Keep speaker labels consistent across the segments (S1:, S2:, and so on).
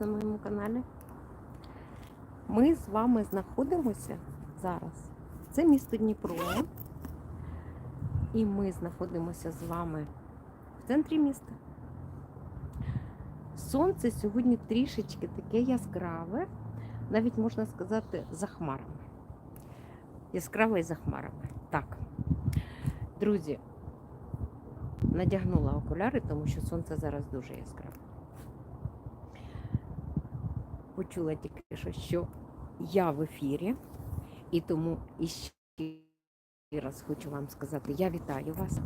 S1: на моєму каналі. Ми з вами знаходимося зараз. Це місто Дніпро. І ми знаходимося з вами в центрі міста. Сонце сьогодні трішечки таке яскраве, навіть можна сказати, за. Яскраве і за. Так. Друзі, надягнула окуляри, тому що сонце зараз дуже яскраве. Почула тільки що, що я в ефірі, і тому іще раз хочу вам сказати, я вітаю вас.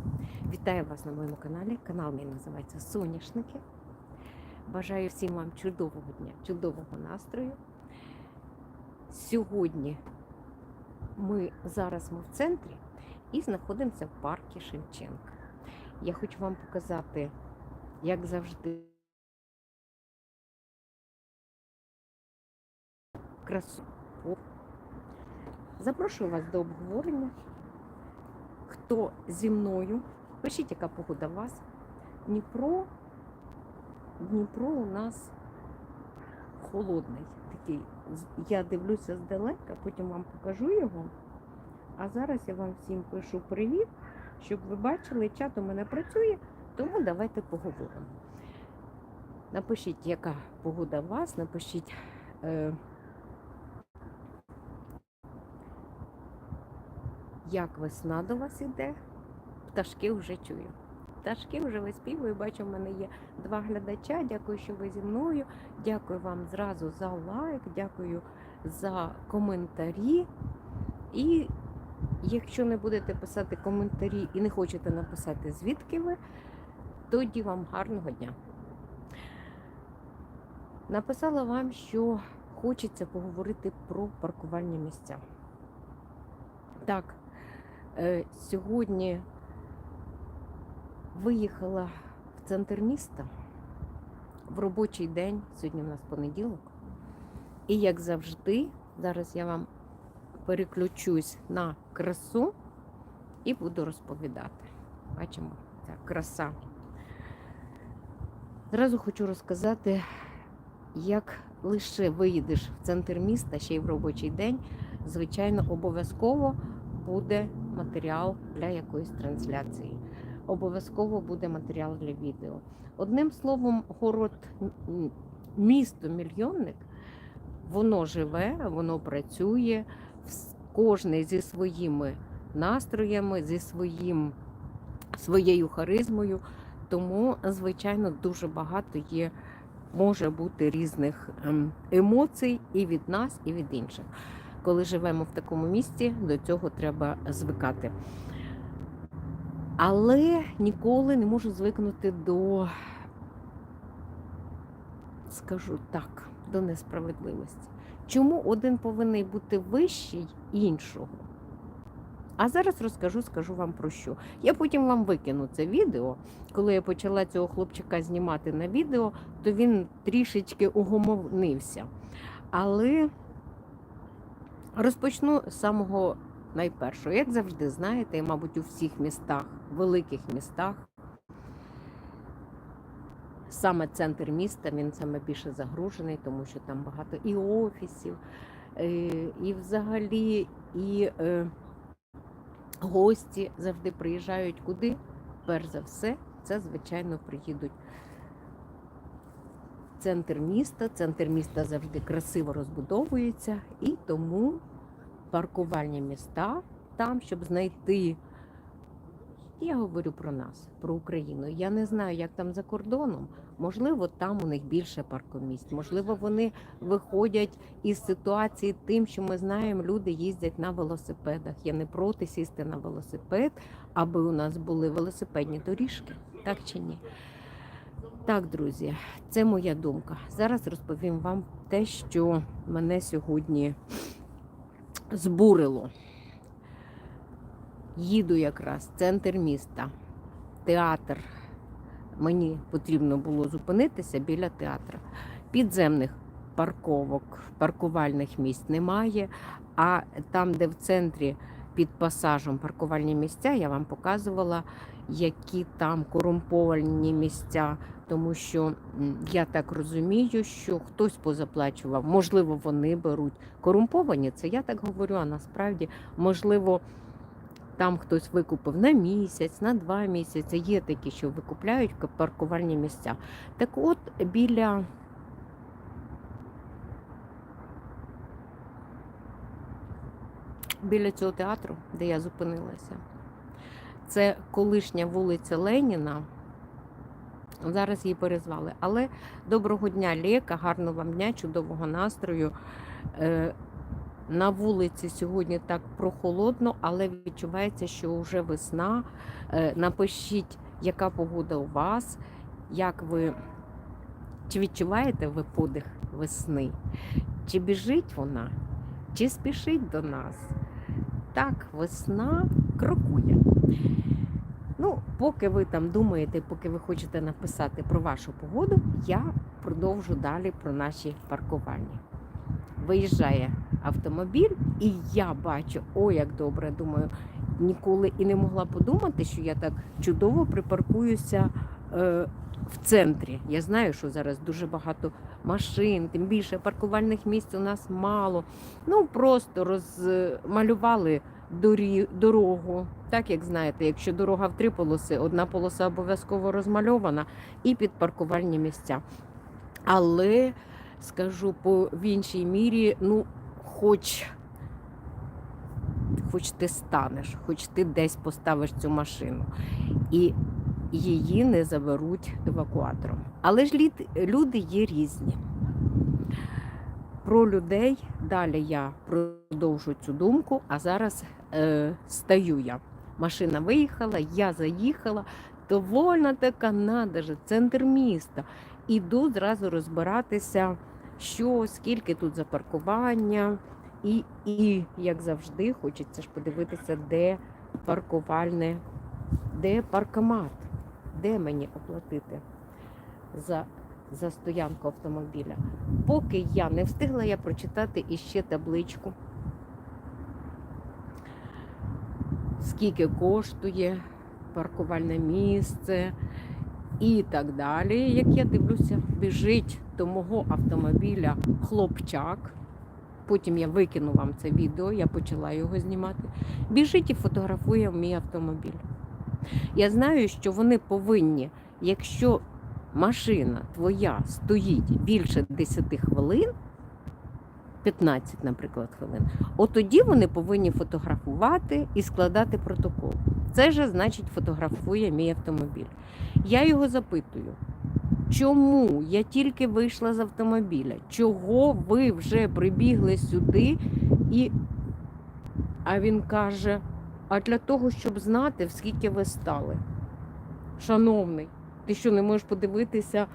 S1: Вітаю вас на моєму каналі. Канал мій називається Соняшники. Бажаю всім вам чудового дня, чудового настрою. Сьогодні ми зараз ми в центрі і знаходимося в парку Шевченка. Я хочу вам показати, як завжди, красу. Запрошую вас до обговорення. Хто зі мною? Пишіть, яка погода у вас. Дніпро. Дніпро у нас холодний такий. Я дивлюся здалека, потім вам покажу його. А зараз я вам всім пишу привіт, щоб ви бачили, чат у мене працює, тому давайте поговоримо. Напишіть, яка погода у вас, напишіть. Е, як весна до вас іде, пташки вже чую. Пташки вже виспівую, бачу, в мене є два глядача. Дякую, що ви зі мною. Дякую вам зразу за лайк, дякую за коментарі. І якщо не будете писати коментарі і не хочете написати, звідки ви, тоді вам гарного дня. Написала вам, що хочеться поговорити про паркувальні місця. Так, сьогодні виїхала в центр міста в робочий день. Сьогодні у нас понеділок. І як завжди, зараз я вам переключусь на красу і буду розповідати. Бачимо, ця краса. Зразу хочу розказати, як лише виїдеш в центр міста ще й в робочий день, звичайно, обов'язково буде матеріал для якоїсь трансляції. Обов'язково буде матеріал для відео. Одним словом, город місто мільйонник, воно живе, воно працює, кожний зі своїми настроями, зі своїм, своєю харизмою. Тому, звичайно, дуже багато є, може бути різних ем, емоцій і від нас, і від інших. Коли живемо в такому місці, до цього треба звикати. Але ніколи не можу звикнути до, скажу так, до несправедливості. Чому один повинен бути вищий іншого? А зараз розкажу, скажу вам про що. Я потім вам викину це відео. Коли я почала цього хлопчика знімати на відео, то він трішечки угомонився. Але розпочну з самого найпершого. Як завжди, знаєте, мабуть, у всіх містах, великих містах, саме центр міста, він саме більше загружений, тому що там багато і офісів, е, і взагалі, і е, гості завжди приїжджають куди? Перш за все, це, звичайно, приїдуть центр міста. Центр міста завжди красиво розбудовується, і тому паркувальні міста там, щоб знайти. Я говорю про нас, про Україну. Я не знаю, як там за кордоном. Можливо, там у них більше паркомісць. Можливо, вони виходять із ситуації тим, що ми знаємо, люди їздять на велосипедах. Я не проти сісти на велосипед, аби у нас були велосипедні доріжки, так чи ні? Так, друзі, це моя думка. Зараз розповім вам те, що мене сьогодні збурило. Їду якраз в центр міста, театр. Мені потрібно було зупинитися біля театру. Підземних парковок, паркувальних місць немає. А там, де в центрі під пасажем паркувальні місця, я вам показувала, які там корумповані місця Тому що я так розумію, що хтось позаплачував, можливо, вони беруть корумповані. Це я так говорю, а насправді, можливо, там хтось викупив на місяць, на два місяці. Є такі, що викупляють паркувальні місця. Так от біля біля цього театру, де я зупинилася. Це колишня вулиця Леніна. Зараз її перезвали. Але доброго дня, Лєка, гарного вам дня, чудового настрою. Е, на вулиці сьогодні так прохолодно, але відчувається, що вже весна. Е, напишіть, яка погода у вас, як ви чи відчуваєте ви подих весни? Чи біжить вона, чи спішить до нас? Так, весна крокує. Поки ви там думаєте, поки ви хочете написати про вашу погоду, я продовжу далі про наші паркувальні. Виїжджає автомобіль, і я бачу, о, як добре, думаю, ніколи і не могла подумати, що я так чудово припаркуюся е, в центрі. Я знаю, що зараз дуже багато машин, тим більше паркувальних місць у нас мало. Ну, просто розмалювали дорогу. Так як знаєте, якщо дорога в три полоси, одна полоса обов'язково розмальована і під паркувальні місця. Але скажу по в іншій мірі, ну, хоч, хоч ти станеш, хоч ти десь поставиш цю машину. І її не заберуть евакуатором. Але ж люди є різні. Про людей далі я продовжу цю думку, а зараз е, стаю я. Машина виїхала, я заїхала. Довольно така надо же, центр міста. Іду зразу розбиратися, що, скільки тут за паркування. І, і як завжди, хочеться ж подивитися, де паркувальне, де паркомат, де мені оплатити за, за стоянку автомобіля. Поки я не встигла я прочитати іще табличку, скільки коштує паркувальне місце і так далі. Як я дивлюся, біжить до мого автомобіля хлопчак. Потім я викину вам це відео, я почала його знімати. Біжить і фотографує мій автомобіль. Я знаю, що вони повинні, якщо машина твоя стоїть більше 10 хвилин, 15, наприклад, хвилин, от тоді вони повинні фотографувати і складати протокол. Це же значить фотографує мій автомобіль. Я його запитую, чому я тільки вийшла з автомобіля? Чого ви вже прибігли сюди? І... А він каже: а для того, щоб знати, в скільки ви стали. Шановний, ти що не можеш подивитися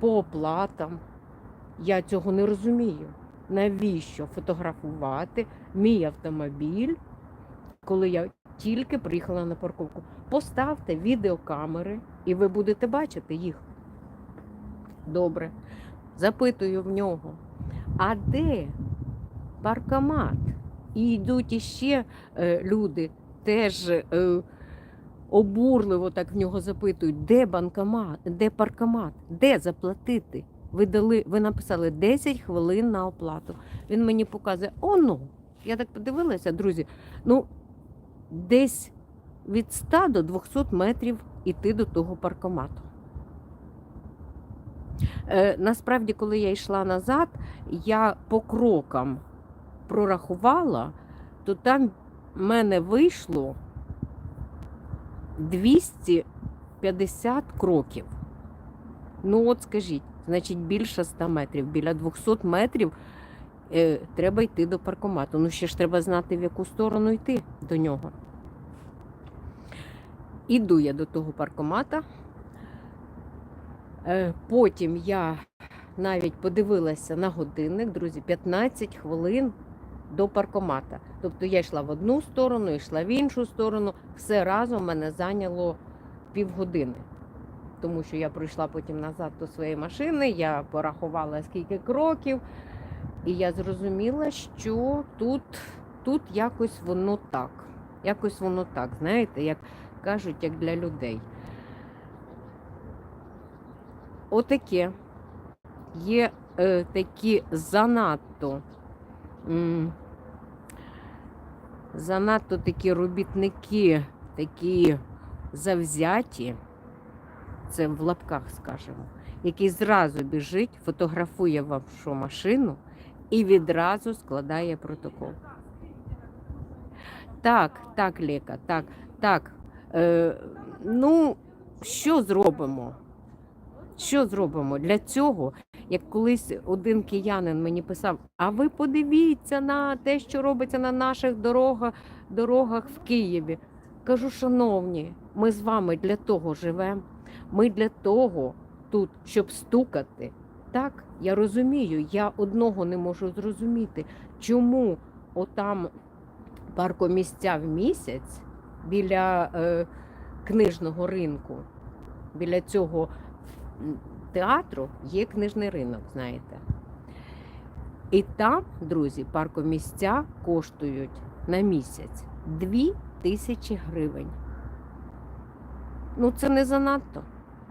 S1: по оплатам? Я цього не розумію. Навіщо фотографувати мій автомобіль, коли я тільки приїхала на парковку? Поставте відеокамери, і ви будете бачити їх. Добре. Запитую в нього, а де паркомат? І йдуть іще е, люди, теж е, обурливо так в нього запитують, де банкомат, де паркомат, де заплатити? Ви дали, ви написали 10 хвилин на оплату. Він мені показує, о, ну. Я так подивилася, друзі. Ну, десь від 100 до 200 метрів іти до того паркомату. Е, насправді, коли я йшла назад, я по крокам прорахувала, то там в мене вийшло 250 кроків. Ну, от скажіть, значить, більше 100 метрів, біля 200 метрів е, треба йти до паркомату. Ну, ще ж треба знати, в яку сторону йти до нього. Іду я до того паркомата. Е, потім я навіть подивилася на годинник, друзі, 15 хвилин до паркомата. Тобто я йшла в одну сторону, йшла в іншу сторону. Все разом мене зайняло півгодини. Тому що я прийшла потім назад до своєї машини, я порахувала скільки кроків, і я зрозуміла, що тут, тут якось воно так. Якось воно так, знаєте, як кажуть, як для людей. отаке. Є е, такі занадто. занадто такі робітники, такі завзяті, це в лапках скажемо, який зразу біжить, фотографує вашу машину і відразу складає протокол. Так, так, Ліка, так, так. Е, ну, що зробимо? Що зробимо для цього? Як колись один киянин мені писав: а ви подивіться на те, що робиться на наших дорогах, дорогах в Києві. Кажу, шановні, ми з вами для того живемо. Ми для того тут, щоб стукати. Так, я розумію, я одного не можу зрозуміти, чому отам паркомісця в місяць біля е, книжного ринку, біля цього театру є книжний ринок, знаєте. І там, друзі, паркомісця коштують на місяць 2 тисячі гривень. Ну, це не занадто.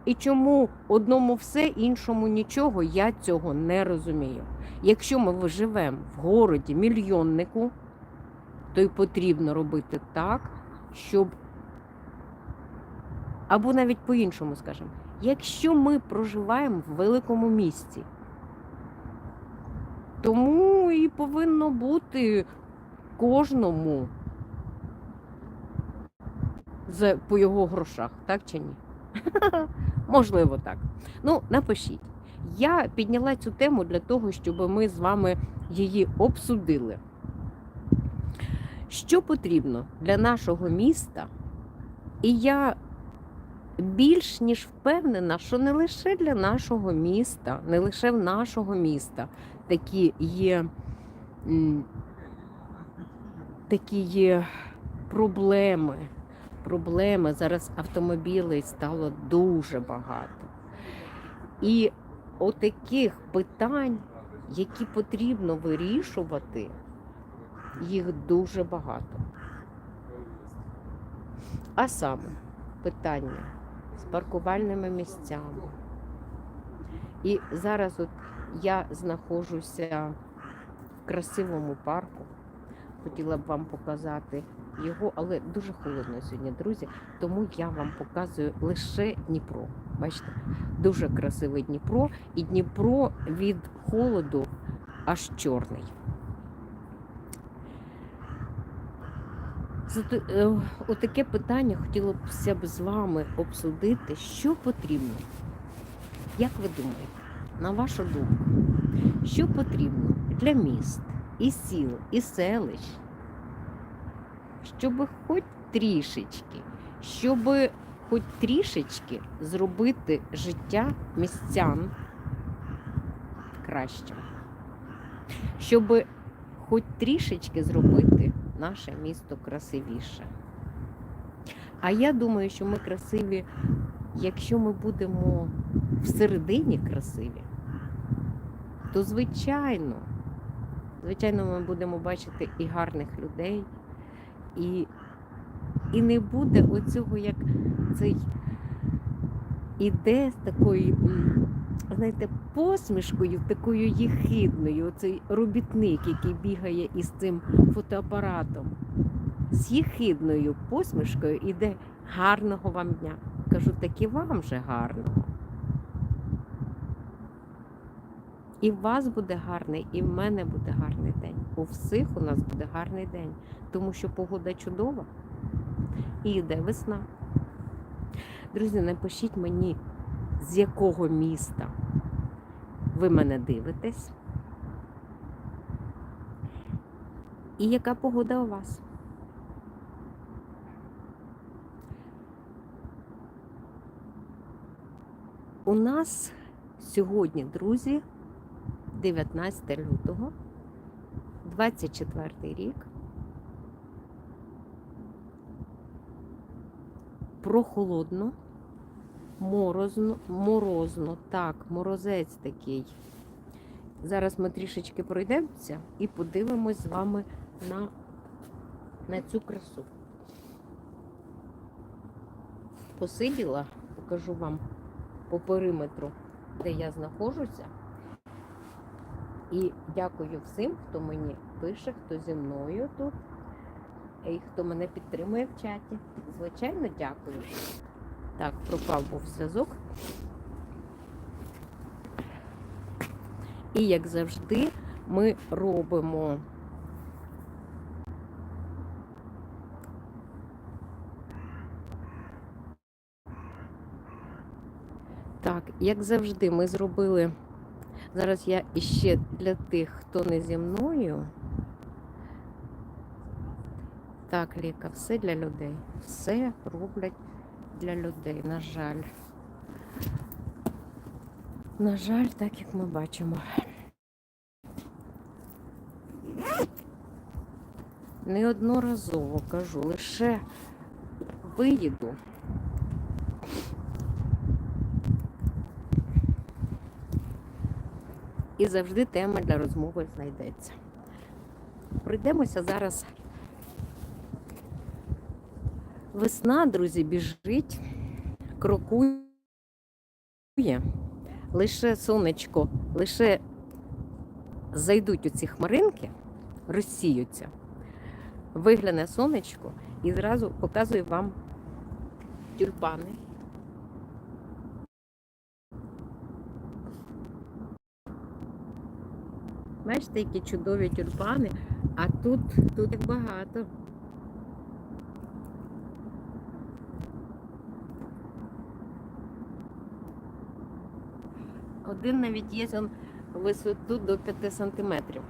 S1: І чому одному все, іншому нічого, я цього не розумію. Якщо ми живемо в городі мільйоннику, то й потрібно робити так, щоб. Або навіть по-іншому скажемо, якщо ми проживаємо в великому місті, тому і повинно бути кожному за, по його грошах, так чи ні? Можливо, так. Ну, напишіть. Я підняла цю тему для того, щоб ми з вами її обсудили. Що потрібно для нашого міста? І я більш ніж впевнена, що не лише для нашого міста, не лише в нашого міста такі є, такі є проблеми. Проблеми зараз автомобілей стало дуже багато. І отаких питань, які потрібно вирішувати, їх дуже багато. А саме питання з паркувальними місцями. І зараз от я знаходжуся в красивому парку. Хотіла б вам показати його, але дуже холодно сьогодні, друзі. Тому я вам показую лише Дніпро. Бачите, дуже красивий Дніпро, і Дніпро від холоду аж чорний. Е, Отаке питання хотілося б з вами обсудити, що потрібно. Як ви думаєте, на вашу думку, що потрібно для міст і сіл, і селищ, щоб хоч трішечки, щоб хоч трішечки зробити життя містян кращим, щоб хоч трішечки зробити наше місто красивіше. А я думаю, що ми красиві, якщо ми будемо всередині красиві, то звичайно, звичайно, ми будемо бачити і гарних людей, і, і не буде оцього, як цей іде з такою, знаєте, посмішкою, такою єхидною, оцей робітник, який бігає із цим фотоапаратом. З єхидною посмішкою іде гарного вам дня. Кажу, так і вам же гарного. І в вас буде гарний, і в мене буде гарний день. У всіх у нас буде гарний день, тому що погода чудова і йде весна. Друзі, напишіть мені, з якого міста ви мене дивитесь. І яка погода у вас? У нас сьогодні, друзі, 19 лютого, 24 рік. Прохолодно, морозно, морозно, так, морозець такий. Зараз ми трішечки пройдемося і подивимось з вами на, на цю красу. Посиділа, покажу вам по периметру де я знаходжуся. І дякую всім, хто мені пише, хто зі мною тут, і хто мене підтримує в чаті. Звичайно, дякую. Так, пропав був зв'язок. І як завжди, ми робимо Так, як завжди, ми зробили. Зараз я іще для тих, хто не зі мною. Так, Ліка, все для людей. Все роблять для людей, на жаль. На жаль, так як ми бачимо. Неодноразово кажу, лише виїду. І завжди тема для розмови знайдеться. Пройдемося зараз. Весна, друзі, біжить, крокує. Лише сонечко, лише зайдуть у ці хмаринки, розсіються, вигляне сонечко і зразу показую вам тюльпани. Бачите, які чудові тюльпани, а тут, тут їх багато. Один навіть є он висоту до 5 сантиметрів.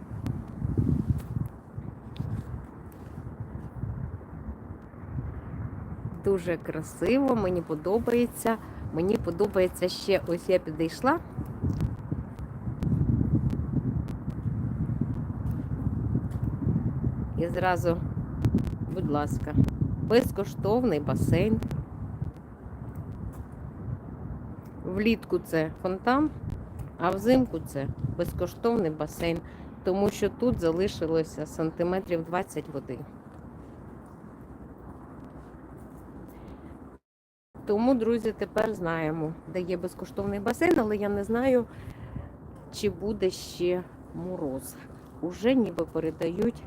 S1: Дуже красиво, мені подобається. Мені подобається ще ось я підійшла. Зразу, будь ласка, безкоштовний басейн. Влітку це фонтан, а взимку це безкоштовний басейн, тому що тут залишилося сантиметрів 20 води. Тому, друзі, тепер знаємо, де є безкоштовний басейн, але я не знаю, чи буде ще мороз. Уже ніби передають,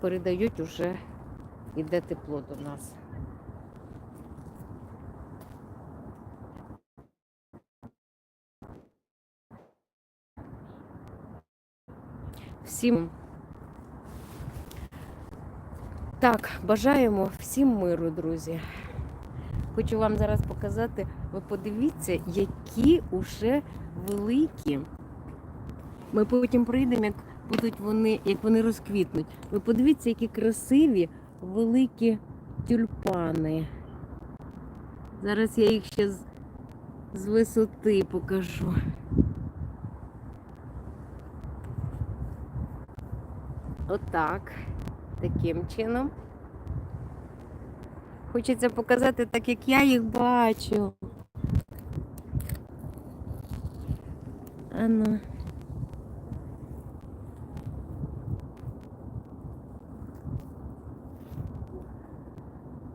S1: передають уже іде тепло до нас. Всім так, бажаємо всім миру, друзі. Хочу вам зараз показати, ви подивіться, які уже великі. Ми потім прийдемо, як будуть вони, як вони розквітнуть. Ви подивіться, які красиві великі тюльпани. Зараз я їх ще з, з висоти покажу. Отак. Таким чином. Хочеться показати так, як я їх бачу. Ану.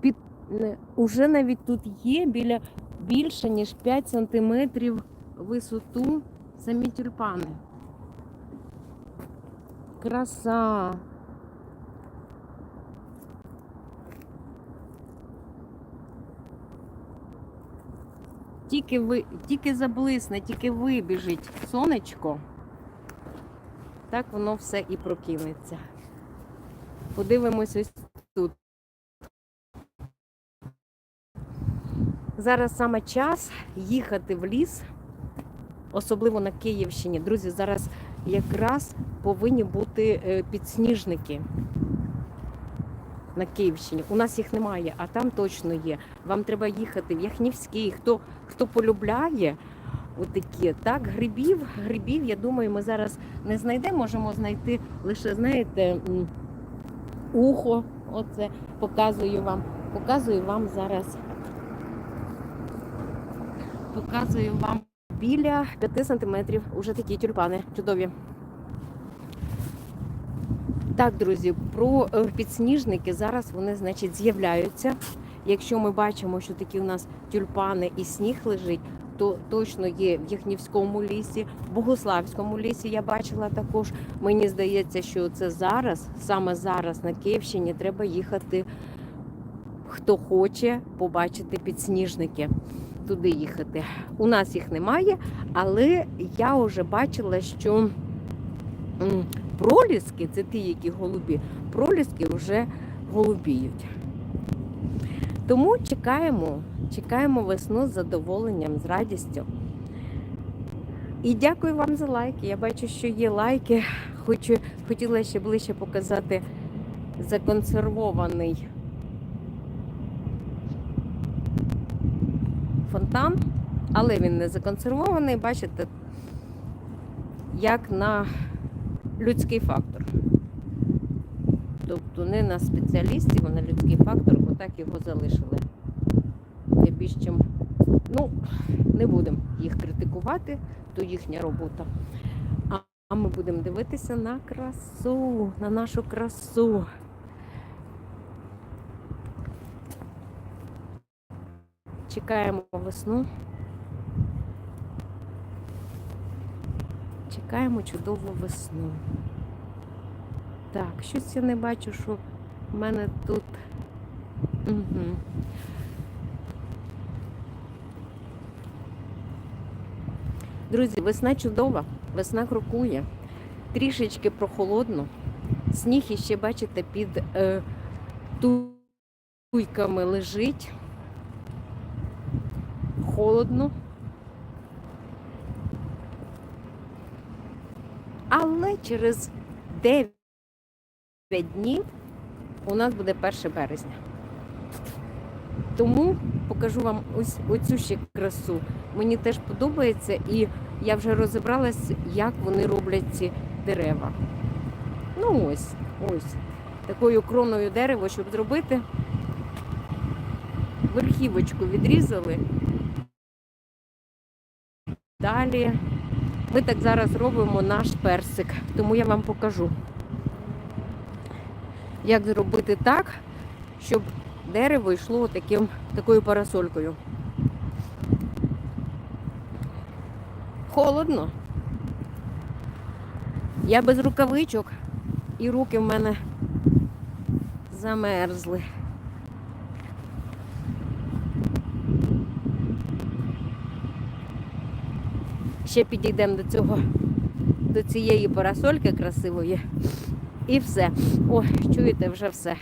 S1: Під... не, Уже навіть тут є біля більше, ніж 5 сантиметрів висоту самі тюльпани. Краса. Тільки ви, тільки заблисне, тільки вибіжить сонечко, так воно все і прокинеться. Подивимось ось Зараз саме час їхати в ліс, особливо на Київщині. Друзі, зараз якраз повинні бути е, підсніжники на Київщині. У нас їх немає, а там точно є. Вам треба їхати в Яхнівський. Хто хто полюбляє отакі, так, грибів, грибів, я думаю, ми зараз не знайдемо, можемо знайти лише, знаєте, ухо. Оце показую вам. Показую вам зараз. Показую вам біля 5 сантиметрів. Уже такі тюльпани чудові. Так, друзі, про е, підсніжники зараз вони, значить, з'являються. Якщо ми бачимо, що такі у нас тюльпани і сніг лежить, то точно є в Яхнівському лісі, в Богославському лісі. Я бачила також. Мені здається, що це зараз, саме зараз на Київщині, треба їхати. Хто хоче побачити підсніжники, туди їхати. У нас їх немає, але я вже бачила, що проліски, це ті, які голубі, проліски вже голубіють. Тому чекаємо, чекаємо весну з задоволенням, з радістю. І дякую вам за лайки. Я бачу, що є лайки. Хочу, хотіла ще ближче показати законсервований фонтан, але він не законсервований, бачите, як на людський фактор. Тобто не на спеціалістів, а на людський фактор, бо так його залишили. Я більш чим, ну, не будемо їх критикувати, то їхня робота. А ми будемо дивитися на красу, на нашу красу. Чекаємо весну. Чекаємо чудову весну. Так, щось я не бачу, що в мене тут. Угу. Друзі, весна чудова, весна крокує. Трішечки прохолодно. Сніг іще, бачите, під е, туйками лежить. Холодно. Але через 9 днів у нас буде 1 березня. Тому покажу вам ось оцю ще красу. Мені теж подобається, і я вже розібралась, як вони роблять ці дерева. Ну ось, ось. Такою кроною дерева, щоб зробити. Верхівочку відрізали. Далі ми так зараз робимо наш персик, тому я вам покажу, як зробити так, щоб дерево йшло таким, такою парасолькою. Холодно. Я без рукавичок і руки в мене замерзли. Ще підійдемо до цього, до цієї парасольки красивої. І все. О, чуєте, вже все.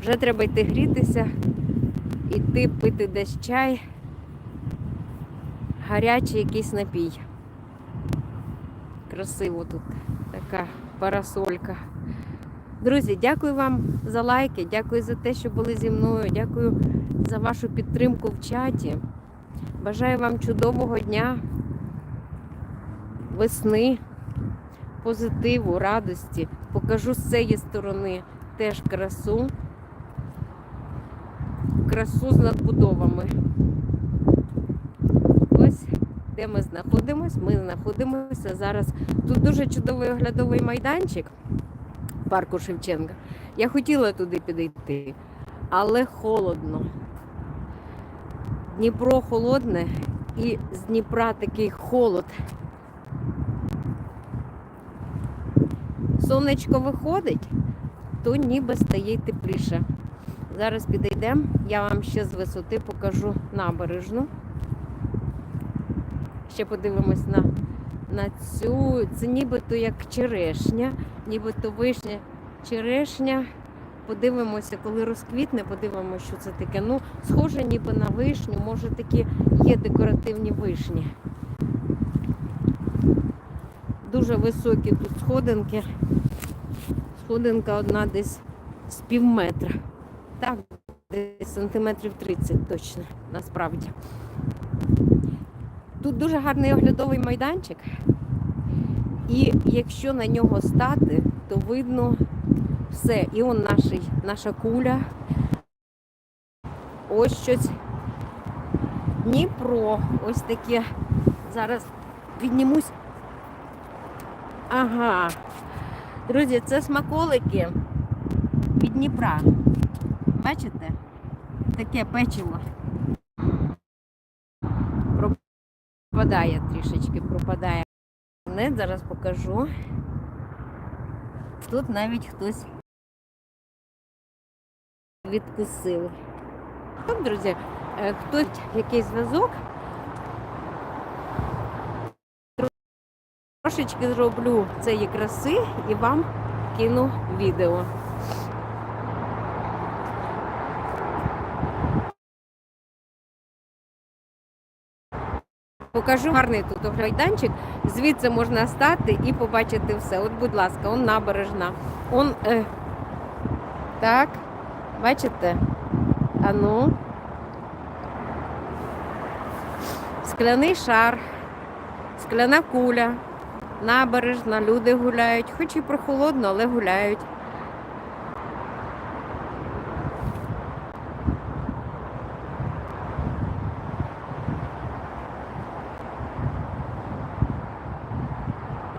S1: Вже треба йти грітися, іти пити десь чай, гарячий якийсь напій. Красиво тут така парасолька. Друзі, дякую вам за лайки, дякую за те, що були зі мною. Дякую за вашу підтримку в чаті. Бажаю вам чудового дня, весни, позитиву, радості. Покажу з цієї сторони теж красу. Красу з надбудовами. Ось де ми знаходимось. Ми знаходимося зараз. Тут дуже чудовий оглядовий майданчик парку Шевченка. Я хотіла туди підійти, але холодно. Дніпро холодне і з Дніпра такий холод. Сонечко виходить, то ніби стає тепліше. Зараз підійдемо, я вам ще з висоти покажу набережну. Ще подивимось на, на цю. Це нібито як черешня, нібито вишня, черешня. Подивимося, коли розквітне, подивимося, що це таке. Ну, схоже ніби на вишню, може такі є декоративні вишні. Дуже високі тут сходинки. Сходинка одна десь з пів метра. Так, десь сантиметрів 30 точно, насправді. Тут дуже гарний оглядовий майданчик. І якщо на нього стати, то видно все. І он наший, наша куля. Ось щось. Дніпро. Ось таке. Зараз піднімусь. Ага. Друзі, це смаколики від Дніпра. Бачите? таке печиво. Пропадає трішечки, пропадає. Не, зараз покажу. Тут навіть хтось відкусив. Так, друзі, е, хтось якийсь зв'язок. Трошечки зроблю цієї краси і вам кину відео. Покажу гарний тут майданчик. Звідси можна стати і побачити все. От, будь ласка, он набережна. Он, е, так, бачите? Ану. Скляний шар, скляна куля, набережна, люди гуляють, хоч і прохолодно, але гуляють.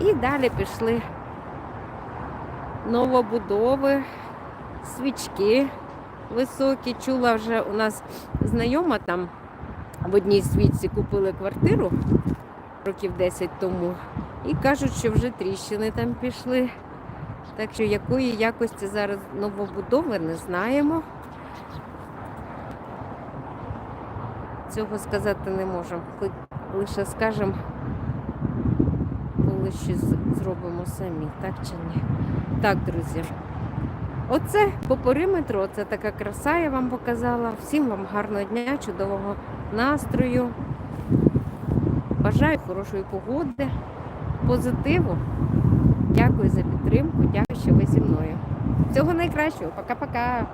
S1: І далі пішли новобудови, свічки високі. Чула вже у нас знайома там в одній свічці купили квартиру років 10 тому. І кажуть, що вже тріщини там пішли. Так що якої якості зараз новобудови не знаємо. Цього сказати не можемо. Лише скажемо, коли щось зробимо самі, так чи ні? Так, друзі. Оце по периметру, це така краса, я вам показала. Всім вам гарного дня, чудового настрою. Бажаю хорошої погоди, позитиву. Дякую за підтримку, дякую, що ви зі мною. Всього найкращого. Пока-пока.